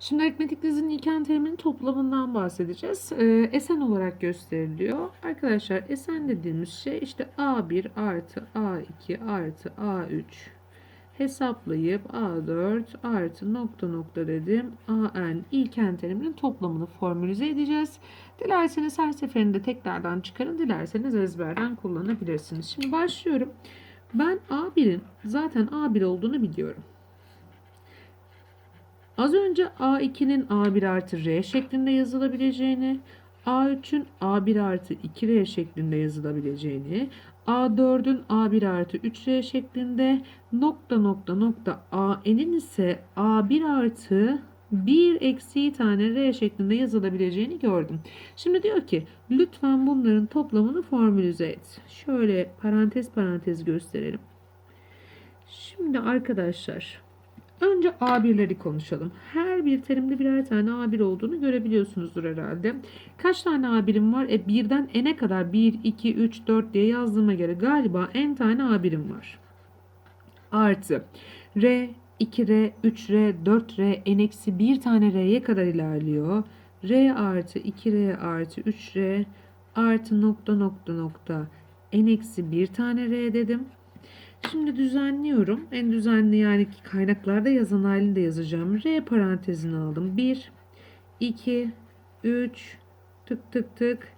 Şimdi aritmetik dizinin ilken teriminin toplamından bahsedeceğiz. Ee, Esen olarak gösteriliyor. Arkadaşlar esen dediğimiz şey işte A1 artı A2 artı A3 hesaplayıp A4 artı nokta nokta dedim. AN ilken teriminin toplamını formülize edeceğiz. Dilerseniz her seferinde tekrardan çıkarın. Dilerseniz ezberden kullanabilirsiniz. Şimdi başlıyorum. Ben A1'in zaten A1 olduğunu biliyorum. Az önce A2'nin A1 artı R şeklinde yazılabileceğini, A3'ün A1 artı 2R şeklinde yazılabileceğini, A4'ün A1 artı 3R şeklinde, nokta nokta nokta AN'in ise A1 artı 1 eksi tane R şeklinde yazılabileceğini gördüm. Şimdi diyor ki lütfen bunların toplamını formülize et. Şöyle parantez parantez gösterelim. Şimdi arkadaşlar Önce A1'leri konuşalım. Her bir terimde birer tane A1 olduğunu görebiliyorsunuzdur herhalde. Kaç tane A1'im var? E birden n'e kadar 1, 2, 3, 4 diye yazdığıma göre galiba n tane A1'im var. Artı R, 2R, 3R, 4R, n eksi 1 tane R'ye kadar ilerliyor. R artı 2R artı 3R artı nokta nokta nokta n eksi 1 tane R dedim. Şimdi düzenliyorum. En düzenli yani kaynaklarda yazan halinde yazacağım. R parantezini aldım. 1, 2, 3, tık tık tık,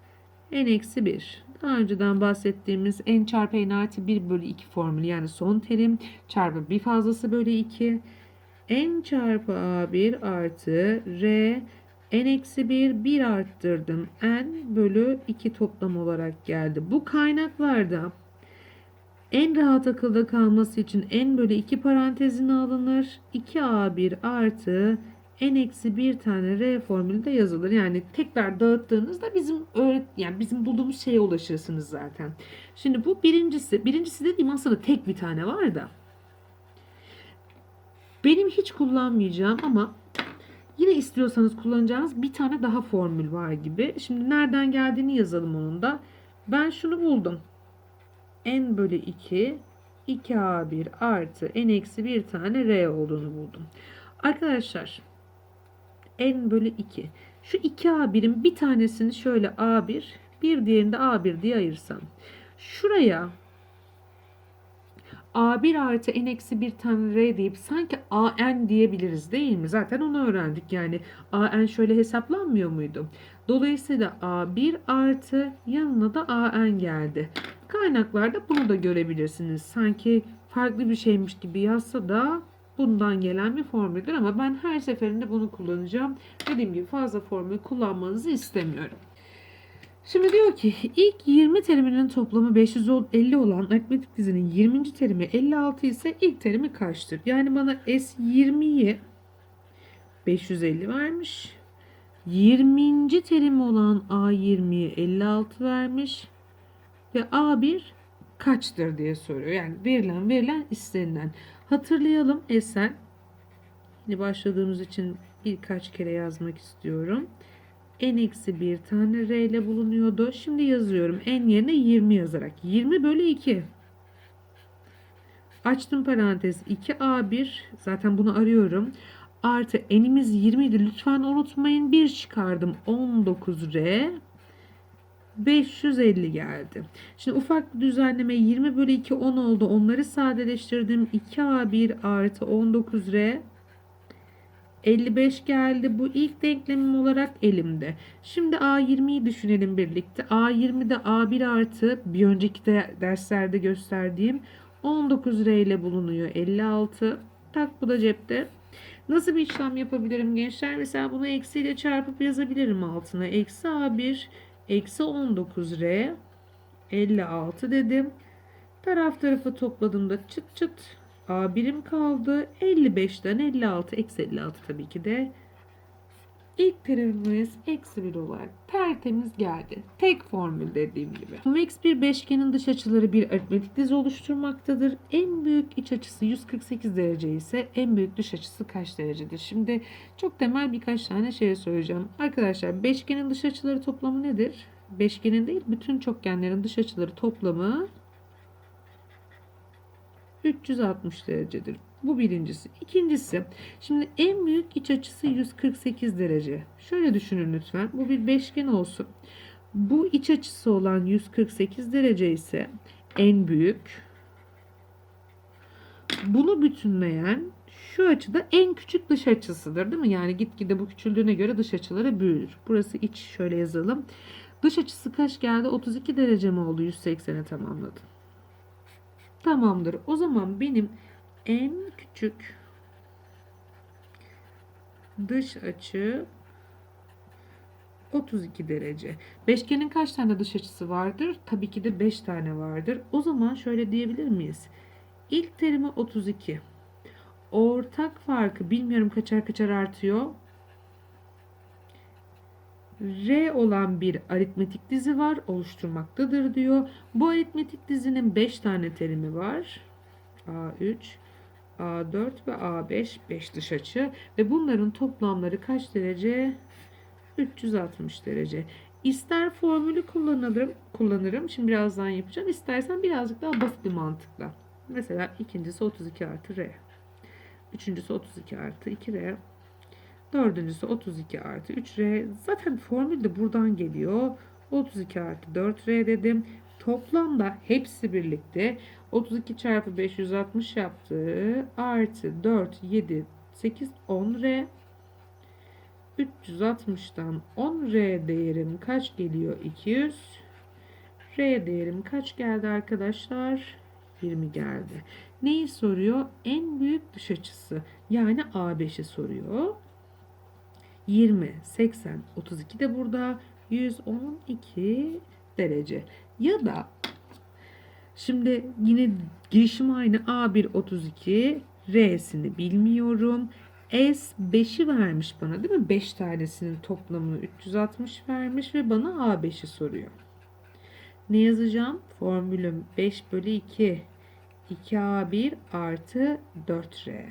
n eksi 1. Daha önceden bahsettiğimiz n çarpı n artı 1 bölü 2 formülü yani son terim çarpı bir fazlası bölü 2. n çarpı a1 artı r n eksi 1 1 arttırdım. n bölü 2 toplam olarak geldi. Bu kaynaklarda en rahat akılda kalması için n bölü 2 parantezine alınır. 2a1 artı n eksi 1 tane r formülü de yazılır. Yani tekrar dağıttığınızda bizim öğret yani bizim bulduğumuz şeye ulaşırsınız zaten. Şimdi bu birincisi. Birincisi dediğim aslında tek bir tane var da. Benim hiç kullanmayacağım ama yine istiyorsanız kullanacağınız bir tane daha formül var gibi. Şimdi nereden geldiğini yazalım onun da. Ben şunu buldum n bölü 2 2a1 artı n eksi 1 tane r olduğunu buldum. Arkadaşlar n bölü 2 şu 2a1'in bir tanesini şöyle a1 bir diğerini de a1 diye ayırsam şuraya A1 artı n eksi bir tane r deyip sanki an diyebiliriz değil mi? Zaten onu öğrendik. Yani an şöyle hesaplanmıyor muydu? Dolayısıyla a1 artı yanına da an geldi. Kaynaklarda bunu da görebilirsiniz. Sanki farklı bir şeymiş gibi yazsa da bundan gelen bir formüldür ama ben her seferinde bunu kullanacağım. Dediğim gibi fazla formül kullanmanızı istemiyorum. Şimdi diyor ki ilk 20 teriminin toplamı 550 olan aritmetik dizinin 20. terimi 56 ise ilk terimi kaçtır? Yani bana S20'yi 550 vermiş. 20. terimi olan A20'ye 56 vermiş. Ve A1 kaçtır diye soruyor. Yani verilen verilen istenilen. Hatırlayalım Esen. Yine başladığımız için birkaç kere yazmak istiyorum n eksi bir tane r ile bulunuyordu. Şimdi yazıyorum. n yerine 20 yazarak. 20 bölü 2. Açtım parantez 2a1 zaten bunu arıyorum. Artı n'imiz 20 idi. Lütfen unutmayın. 1 çıkardım. 19r 550 geldi. Şimdi ufak düzenleme 20 bölü 2 10 oldu. Onları sadeleştirdim. 2a1 artı 19r 55 geldi. Bu ilk denklemim olarak elimde. Şimdi A20'yi düşünelim birlikte. A20'de A1 artı bir önceki de derslerde gösterdiğim 19 R ile bulunuyor. 56. Tak bu da cepte. Nasıl bir işlem yapabilirim gençler? Mesela bunu eksiyle çarpıp yazabilirim altına. Eksi A1 eksi 19 R 56 dedim. Taraf tarafı topladığımda çıt çıt A birim kaldı. 55'ten 56 eksi 56 tabii ki de. İlk terimimiz eksi 1 olarak tertemiz geldi. Tek formül dediğim gibi. Max bir beşgenin dış açıları bir aritmetik dizi oluşturmaktadır. En büyük iç açısı 148 derece ise en büyük dış açısı kaç derecedir? Şimdi çok temel birkaç tane şey söyleyeceğim. Arkadaşlar beşgenin dış açıları toplamı nedir? Beşgenin değil bütün çokgenlerin dış açıları toplamı 360 derecedir. Bu birincisi. İkincisi, şimdi en büyük iç açısı 148 derece. Şöyle düşünün lütfen. Bu bir beşgen olsun. Bu iç açısı olan 148 derece ise en büyük. Bunu bütünleyen şu açıda en küçük dış açısıdır değil mi? Yani gitgide bu küçüldüğüne göre dış açıları büyür. Burası iç şöyle yazalım. Dış açısı kaç geldi? 32 derece mi oldu? 180'e tamamladı. Tamamdır. O zaman benim en küçük dış açı 32 derece. Beşgenin kaç tane dış açısı vardır? Tabii ki de 5 tane vardır. O zaman şöyle diyebilir miyiz? İlk terimi 32. Ortak farkı bilmiyorum kaçar kaçar artıyor. R olan bir aritmetik dizi var oluşturmaktadır diyor. Bu aritmetik dizinin 5 tane terimi var. A3, A4 ve A5 5 dış açı ve bunların toplamları kaç derece? 360 derece. İster formülü kullanırım, kullanırım. Şimdi birazdan yapacağım. İstersen birazcık daha basit bir mantıkla. Mesela ikincisi 32 artı R. Üçüncüsü 32 artı 2R. Dördüncüsü 32 artı 3R. Zaten formül de buradan geliyor. 32 artı 4R dedim. Toplamda hepsi birlikte 32 çarpı 560 yaptı. Artı 4, 7, 8, 10R. 360'dan 10R değerim kaç geliyor? 200. R değerim kaç geldi arkadaşlar? 20 geldi. Neyi soruyor? En büyük dış açısı. Yani A5'i soruyor. 20, 80, 32 de burada. 112 derece. Ya da şimdi yine girişim aynı A1 32 R'sini bilmiyorum. S5'i vermiş bana değil mi? 5 tanesinin toplamını 360 vermiş ve bana A5'i soruyor. Ne yazacağım? Formülüm 5 bölü 2 2A1 artı 4R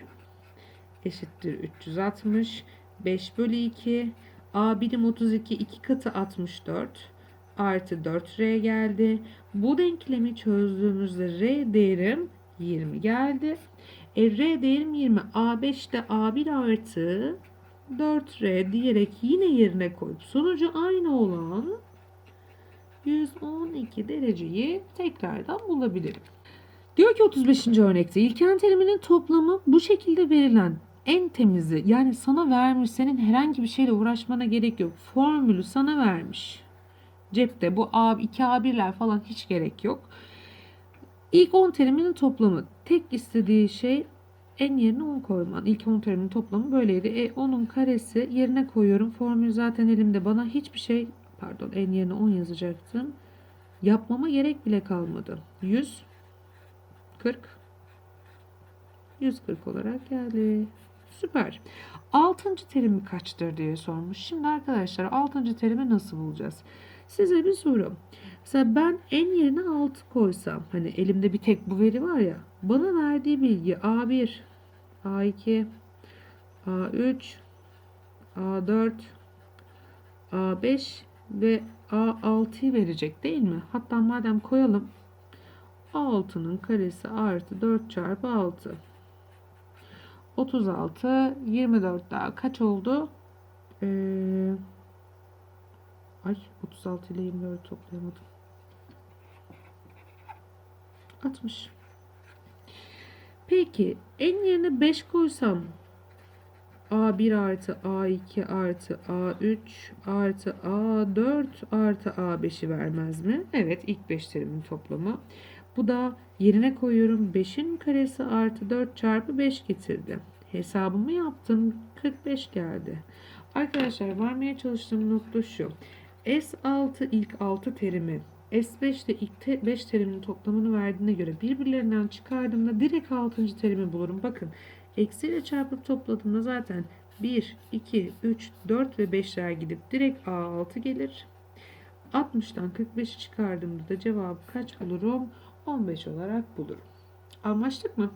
eşittir 360 5 bölü 2 A birim 32 2 katı 64 artı 4R geldi. Bu denklemi çözdüğümüzde R değerim 20 geldi. E, R değerim 20. A5 de A1 artı 4R diyerek yine yerine koyup sonucu aynı olan 112 dereceyi tekrardan bulabilirim. Diyor ki 35. örnekte ilken teriminin toplamı bu şekilde verilen en temizi yani sana vermiş senin herhangi bir şeyle uğraşmana gerek yok. Formülü sana vermiş. Cepte bu A, 2A1'ler falan hiç gerek yok. İlk 10 teriminin toplamı. Tek istediği şey en yerine 10 koyman. İlk 10 terimin toplamı böyleydi. E 10'un karesi yerine koyuyorum. Formül zaten elimde. Bana hiçbir şey pardon en yerine 10 yazacaktım. Yapmama gerek bile kalmadı. 100 40 140 olarak geldi. Süper. Altıncı terimi kaçtır diye sormuş. Şimdi arkadaşlar altıncı terimi nasıl bulacağız? Size bir soru. Mesela ben en yerine 6 koysam hani elimde bir tek bu veri var ya bana verdiği bilgi A1, A2, A3, A4, A5 ve A6'yı verecek değil mi? Hatta madem koyalım 6'nın karesi artı 4 çarpı 6. 36, 24 daha kaç oldu? Ee, ay 36 ile 24 toplayamadım. 60. Peki en yerine 5 koysam A1 artı A2 artı A3 artı A4 artı A5'i vermez mi? Evet ilk 5 terimin toplamı. Bu da yerine koyuyorum 5'in karesi artı 4 çarpı 5 getirdi. Hesabımı yaptım 45 geldi. Arkadaşlar vermeye çalıştığım nokta şu. S6 ilk 6 terimi S5 de ilk 5 terimin toplamını verdiğine göre birbirlerinden çıkardığımda direkt 6. terimi bulurum. Bakın eksiyle çarpıp topladığımda zaten 1, 2, 3, 4 ve 5'ler gidip direkt A6 gelir. 60'tan 45'i çıkardığımda da cevabı kaç bulurum? 15 olarak bulurum. Anlaştık mı?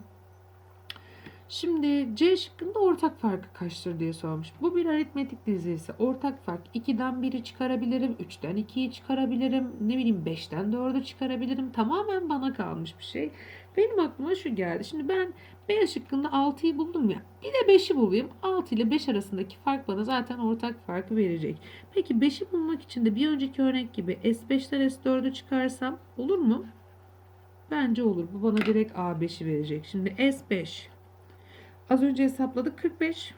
Şimdi C şıkkında ortak farkı kaçtır diye sormuş. Bu bir aritmetik dizi ise ortak fark 2'den 1'i çıkarabilirim, 3'ten 2'yi çıkarabilirim, ne bileyim 5'ten 4'ü çıkarabilirim. Tamamen bana kalmış bir şey. Benim aklıma şu geldi. Şimdi ben B şıkkında 6'yı buldum ya. Bir de 5'i bulayım. 6 ile 5 arasındaki fark bana zaten ortak farkı verecek. Peki 5'i bulmak için de bir önceki örnek gibi S5'ten S4'ü çıkarsam olur mu? Bence olur. Bu bana direkt A5'i verecek. Şimdi S5 Az önce hesapladık 45.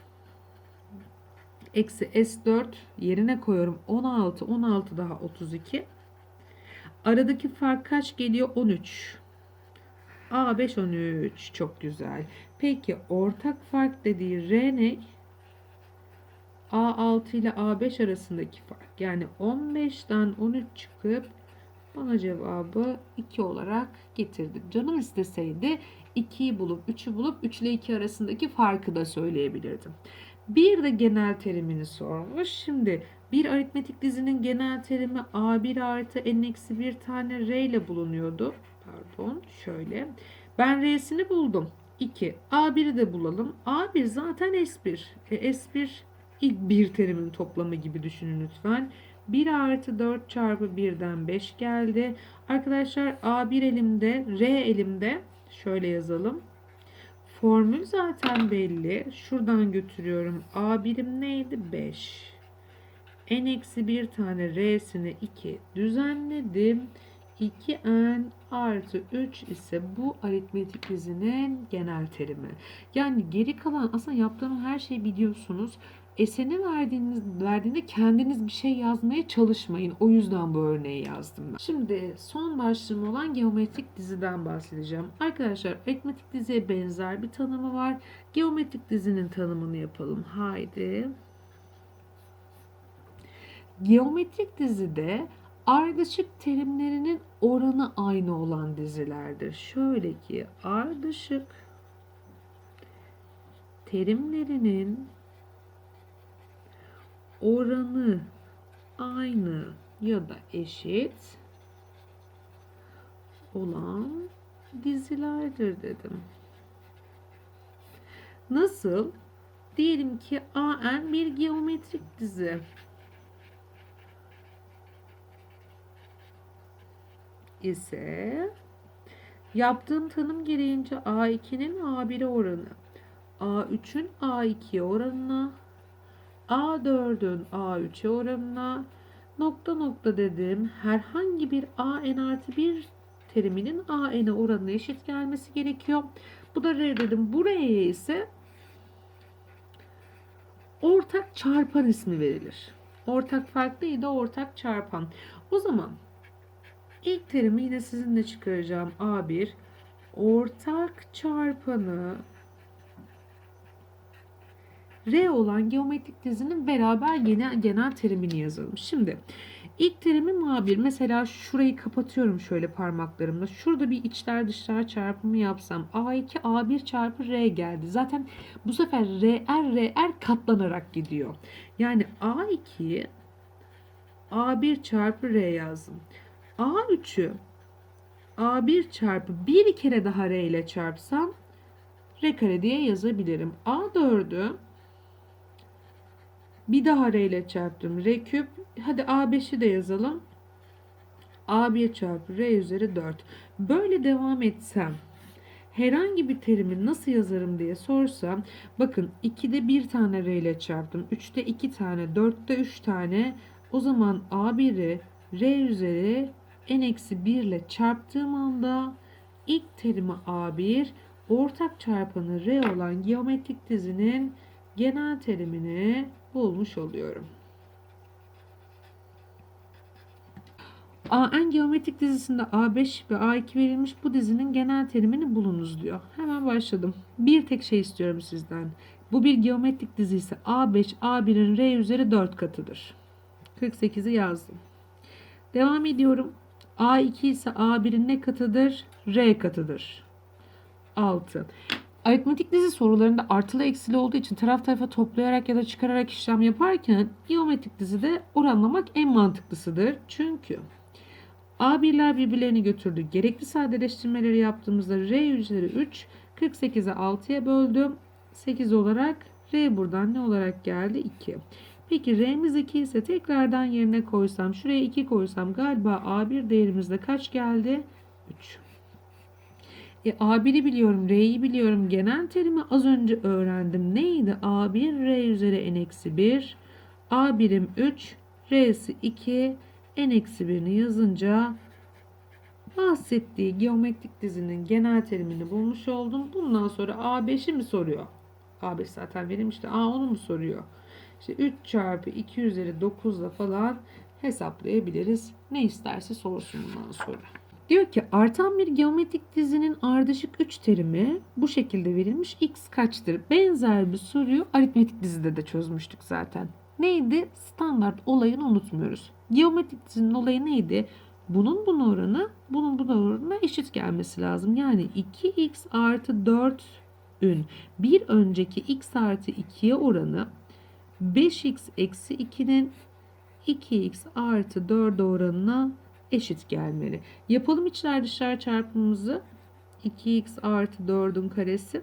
Eksi S4 yerine koyuyorum. 16. 16 daha 32. Aradaki fark kaç geliyor? 13. A5 13. Çok güzel. Peki ortak fark dediği R ne? A6 ile A5 arasındaki fark. Yani 15'ten 13 çıkıp bana cevabı 2 olarak getirdi. Canım isteseydi 2'yi bulup 3'ü bulup 3 ile 2 arasındaki farkı da söyleyebilirdim. Bir de genel terimini sormuş. Şimdi bir aritmetik dizinin genel terimi A1 artı n-1 tane R ile bulunuyordu. Pardon şöyle. Ben R'sini buldum. 2. A1'i de bulalım. A1 zaten S1. E, S1 ilk bir terimin toplamı gibi düşünün lütfen. 1 artı 4 çarpı 1'den 5 geldi. Arkadaşlar A1 elimde, R elimde. Şöyle yazalım. Formül zaten belli. Şuradan götürüyorum. A birim neydi? 5. N eksi bir tane R'sini 2 düzenledim. 2n artı 3 ise bu aritmetik dizinin genel terimi. Yani geri kalan aslında yaptığım her şeyi biliyorsunuz. Eseni verdiğiniz, verdiğinde kendiniz bir şey yazmaya çalışmayın. O yüzden bu örneği yazdım ben. Şimdi son başlığım olan geometrik diziden bahsedeceğim. Arkadaşlar aritmetik diziye benzer bir tanımı var. Geometrik dizinin tanımını yapalım. Haydi. Geometrik dizide ardışık terimlerinin oranı aynı olan dizilerdir. Şöyle ki ardışık terimlerinin oranı aynı ya da eşit olan dizilerdir dedim. Nasıl? Diyelim ki AN bir geometrik dizi. ise yaptığım tanım gereğince A2'nin A1'e oranı A3'ün A2'ye oranına A4'ün A3'e oranına nokta nokta dedim. Herhangi bir A n artı 1 teriminin A n'e oranına eşit gelmesi gerekiyor. Bu da R dedim. Buraya ise ortak çarpan ismi verilir. Ortak fark değil de ortak çarpan. O zaman ilk terimi yine sizinle çıkaracağım. A1 ortak çarpanı R olan geometrik dizinin beraber genel, genel terimini yazalım. Şimdi ilk terimi A1. Mesela şurayı kapatıyorum şöyle parmaklarımla. Şurada bir içler dışlar çarpımı yapsam A2 A1 çarpı R geldi. Zaten bu sefer RR RR katlanarak gidiyor. Yani A2 A1 çarpı R yazdım. A3'ü A1 çarpı bir kere daha R ile çarpsam R kare diye yazabilirim. A4'ü bir daha R ile çarptım. R küp. Hadi A5'i de yazalım. A1 çarpı R üzeri 4. Böyle devam etsem herhangi bir terimi nasıl yazarım diye sorsam bakın 2'de bir tane R ile çarptım. 3'te 2 tane, 4'te 3 tane. O zaman A1'i R üzeri n-1 ile çarptığım anda ilk terimi A1 ortak çarpanı R olan geometrik dizinin genel terimini bulmuş oluyorum. AN geometrik dizisinde A5 ve A2 verilmiş bu dizinin genel terimini bulunuz diyor. Hemen başladım. Bir tek şey istiyorum sizden. Bu bir geometrik dizi ise A5 A1'in R üzeri 4 katıdır. 48'i yazdım. Devam ediyorum. A2 ise A1'in ne katıdır? R katıdır. 6. Aritmetik dizi sorularında artılı eksili olduğu için taraf tarafa toplayarak ya da çıkararak işlem yaparken geometrik dizide oranlamak en mantıklısıdır. Çünkü A1'ler birbirlerini götürdü. Gerekli sadeleştirmeleri yaptığımızda R üzeri 3 48'i 6'ya böldüm. 8 olarak R buradan ne olarak geldi? 2. Peki R'miz 2 ise tekrardan yerine koysam, şuraya 2 koysam galiba A1 değerimizde kaç geldi? 3. E, A1'i biliyorum, R'yi biliyorum. Genel terimi az önce öğrendim. Neydi? A1 R üzeri n eksi 1. A birim 3, R'si 2. N eksi 1'ini yazınca bahsettiği geometrik dizinin genel terimini bulmuş oldum. Bundan sonra A5'i mi soruyor? A5 zaten verilmişti. A10'u mu soruyor? İşte 3 çarpı 2 üzeri 9 ile falan hesaplayabiliriz. Ne isterse sorsun bundan sonra. Diyor ki artan bir geometrik dizinin ardışık 3 terimi bu şekilde verilmiş. X kaçtır? Benzer bir soruyu aritmetik dizide de çözmüştük zaten. Neydi? Standart olayını unutmuyoruz. Geometrik dizinin olayı neydi? Bunun bunun oranı bunun bunun oranına eşit gelmesi lazım. Yani 2x artı 4 ün bir önceki x artı 2'ye oranı 5x eksi 2'nin 2x artı 4 oranına eşit gelmeli. Yapalım içler dışlar çarpımımızı. 2x artı 4'ün karesi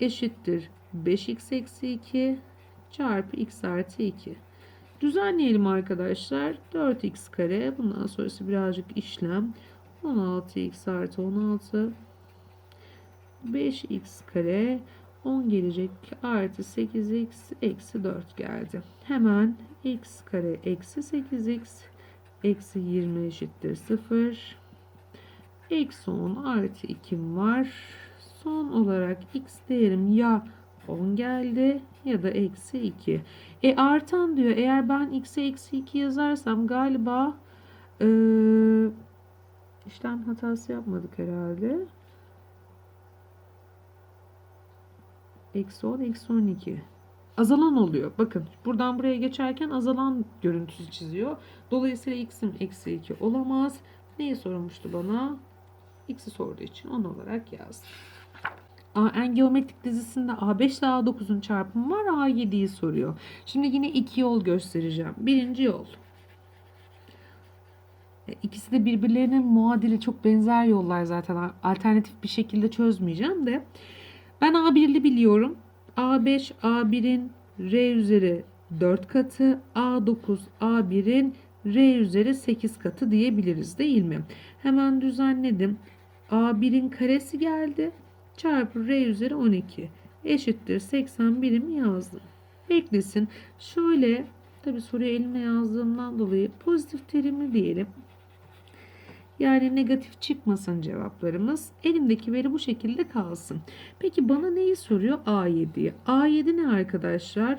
eşittir 5x eksi 2 çarpı x artı 2. Düzenleyelim arkadaşlar. 4x kare. Bundan sonrası birazcık işlem. 16x artı 16 5x kare 10 gelecek artı 8x eksi 4 geldi. Hemen x kare eksi 8x eksi 20 eşittir 0. Eksi 10 artı 2 var. Son olarak x değerim ya 10 geldi ya da eksi 2. E artan diyor. Eğer ben x'e eksi 2 yazarsam galiba e, işlem hatası yapmadık herhalde. Eksi 10, eksi 12. Azalan oluyor. Bakın buradan buraya geçerken azalan görüntüsü çiziyor. Dolayısıyla x'im eksi 2 olamaz. Neyi sorulmuştu bana? X'i sorduğu için 10 olarak yazdım. En geometrik dizisinde A5 ile A9'un çarpımı var. A7'yi soruyor. Şimdi yine iki yol göstereceğim. Birinci yol. E, İkisi de birbirlerinin muadili çok benzer yollar zaten. Alternatif bir şekilde çözmeyeceğim de. Ben A1'li biliyorum. A5 A1'in R üzeri 4 katı. A9 A1'in R üzeri 8 katı diyebiliriz değil mi? Hemen düzenledim. A1'in karesi geldi çarpı r üzeri 12 eşittir 80 birimi yazdım. Beklesin. Şöyle tabi soruyu elime yazdığımdan dolayı pozitif terimli diyelim. Yani negatif çıkmasın cevaplarımız. Elimdeki veri bu şekilde kalsın. Peki bana neyi soruyor? A7'yi. A7 ne arkadaşlar?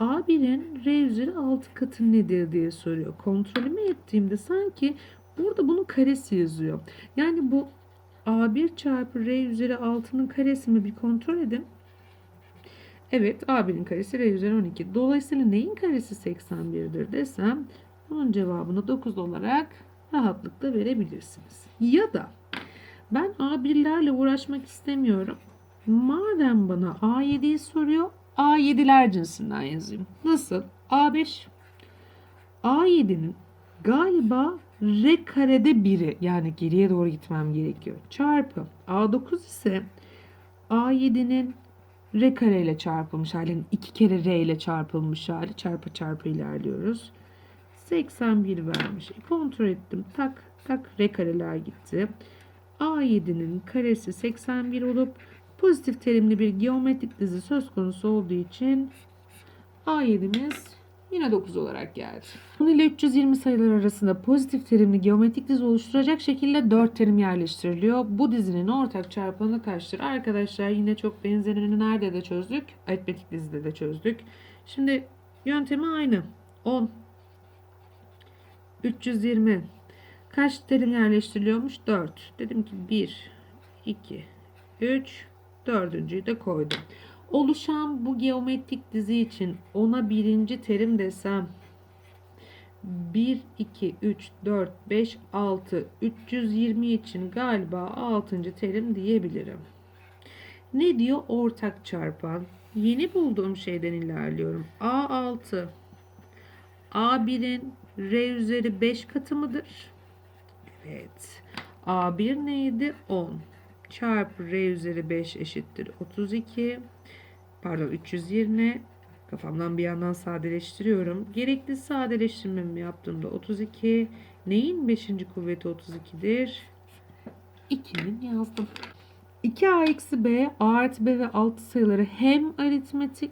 A1'in R üzeri 6 katı nedir diye soruyor. Kontrolümü ettiğimde sanki burada bunun karesi yazıyor. Yani bu A1 çarpı R üzeri 6'nın karesi mi bir kontrol edin. Evet A1'in karesi R üzeri 12. Dolayısıyla neyin karesi 81'dir desem bunun cevabını 9 olarak rahatlıkla verebilirsiniz. Ya da ben A1'lerle uğraşmak istemiyorum. Madem bana A7'yi soruyor A7'ler cinsinden yazayım. Nasıl? A5 A7'nin galiba R karede biri yani geriye doğru gitmem gerekiyor. Çarpı A9 ise A7'nin R kare ile çarpılmış hali. Yani iki kere R ile çarpılmış hali. Çarpı çarpı ilerliyoruz. 81 vermiş. E, kontrol ettim. Tak tak R kareler gitti. A7'nin karesi 81 olup pozitif terimli bir geometrik dizi söz konusu olduğu için A7'miz yine 9 olarak geldi. 10 ile 320 sayılar arasında pozitif terimli geometrik dizi oluşturacak şekilde 4 terim yerleştiriliyor. Bu dizinin ortak çarpanı kaçtır? Arkadaşlar yine çok benzerini nerede de çözdük? Aritmetik dizide de çözdük. Şimdi yöntemi aynı. 10 320 kaç terim yerleştiriliyormuş? 4. Dedim ki 1 2 3 dördüncüyü de koydum. Oluşan bu geometrik dizi için ona birinci terim desem 1, 2, 3, 4, 5, 6, 320 için galiba 6. terim diyebilirim. Ne diyor? Ortak çarpan. Yeni bulduğum şeyden ilerliyorum. A6 A1'in R üzeri 5 katı mıdır? Evet. A1 neydi? 10. çarpı r üzeri 5 eşittir 32. Pardon 320. Kafamdan bir yandan sadeleştiriyorum. Gerekli sadeleştirmemi yaptığımda 32. Neyin 5. kuvveti 32'dir? 2'nin yazdım. 2a eksi b, a artı b ve altı sayıları hem aritmetik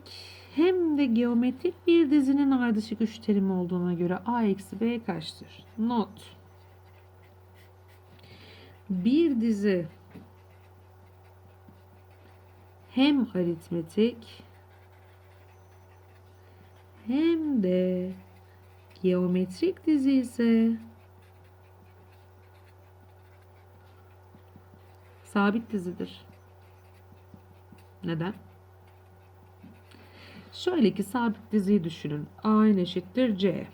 hem de geometrik bir dizinin ardışık üç terimi olduğuna göre a eksi b kaçtır? Not. Bir dizi hem aritmetik hem de geometrik dizi ise sabit dizidir. Neden? Şöyle ki sabit diziyi düşünün. A eşittir C.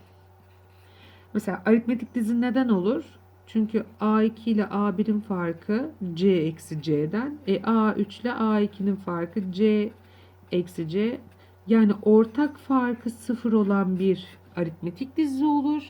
Mesela aritmetik dizi neden olur? Çünkü A2 ile A1'in farkı C eksi C'den. E A3 ile A2'nin farkı C eksi C. Yani ortak farkı sıfır olan bir aritmetik dizi olur.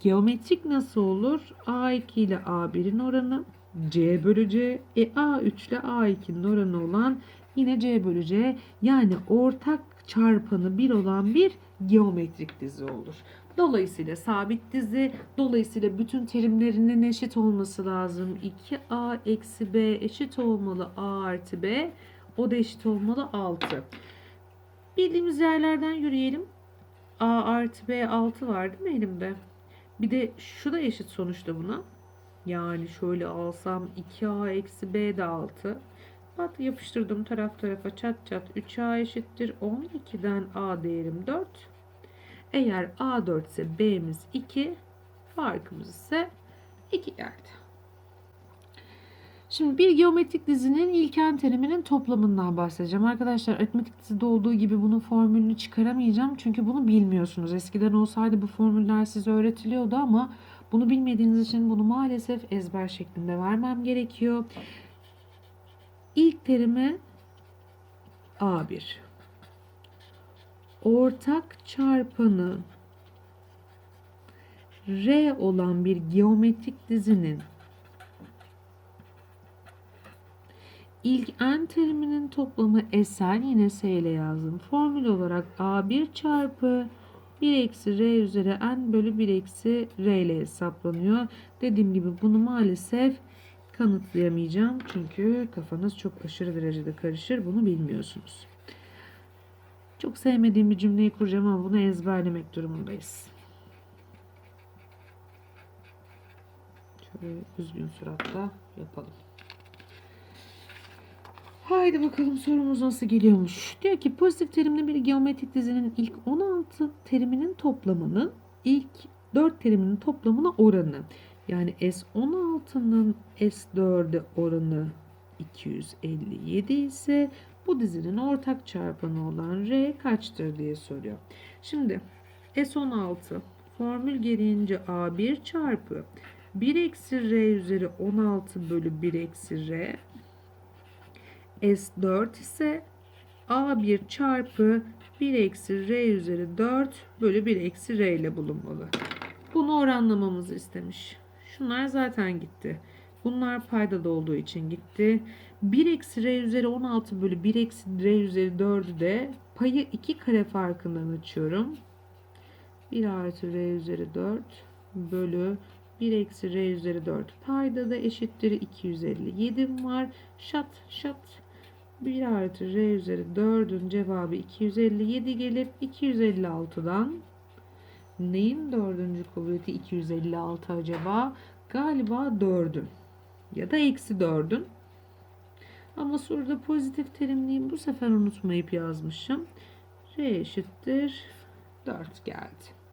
Geometrik nasıl olur? A2 ile A1'in oranı C bölü C. E A3 ile A2'nin oranı olan yine C bölü C. Yani ortak çarpanı 1 olan bir geometrik dizi olur. Dolayısıyla sabit dizi, dolayısıyla bütün terimlerinin eşit olması lazım. 2a eksi b eşit olmalı a artı b. O da eşit olmalı 6. Bildiğimiz yerlerden yürüyelim. a artı b 6 var değil mi elimde? Bir de şu da eşit sonuçta buna. Yani şöyle alsam 2a eksi b de 6. Pat yapıştırdım taraf tarafa çat çat 3a eşittir 12'den a değerim 4. Eğer a 4 ise b'miz 2 farkımız ise 2 geldi. Şimdi bir geometrik dizinin ilken teriminin toplamından bahsedeceğim. Arkadaşlar aritmetik dizide olduğu gibi bunun formülünü çıkaramayacağım. Çünkü bunu bilmiyorsunuz. Eskiden olsaydı bu formüller size öğretiliyordu ama bunu bilmediğiniz için bunu maalesef ezber şeklinde vermem gerekiyor. İlk terimi A1. Ortak çarpanı R olan bir geometrik dizinin ilk n teriminin toplamı Sl yine S ile yazdım. Formül olarak A1 çarpı 1 eksi R üzeri n bölü 1 eksi R ile hesaplanıyor. Dediğim gibi bunu maalesef kanıtlayamayacağım. Çünkü kafanız çok aşırı derecede karışır. Bunu bilmiyorsunuz. Çok sevmediğim bir cümleyi kuracağım ama bunu ezberlemek durumundayız. Şöyle üzgün suratla yapalım. Haydi bakalım sorumuz nasıl geliyormuş. Diyor ki pozitif terimli bir geometrik dizinin ilk 16 teriminin toplamının ilk 4 teriminin toplamına oranı. Yani S16'nın S4'e oranı 257 ise bu dizinin ortak çarpanı olan R kaçtır diye soruyor. Şimdi S16 formül gereğince A1 çarpı 1 eksi R üzeri 16 bölü 1 eksi R S4 ise A1 çarpı 1 eksi R üzeri 4 bölü 1 eksi R ile bulunmalı. Bunu oranlamamızı istemiş. Şunlar zaten gitti. Bunlar paydada olduğu için gitti. 1 eksi R üzeri 16 bölü 1 eksi R üzeri 4'ü de payı 2 kare farkından açıyorum. 1 artı R üzeri 4 bölü 1 eksi R üzeri 4 payda da eşittir 257 var. Şat şat 1 artı R üzeri 4'ün cevabı 257 gelip 256'dan neyin dördüncü kuvveti 256 acaba? Galiba 4'ün ya da eksi 4'ün. Ama soruda pozitif terimliyim. Bu sefer unutmayıp yazmışım. R eşittir 4 geldi.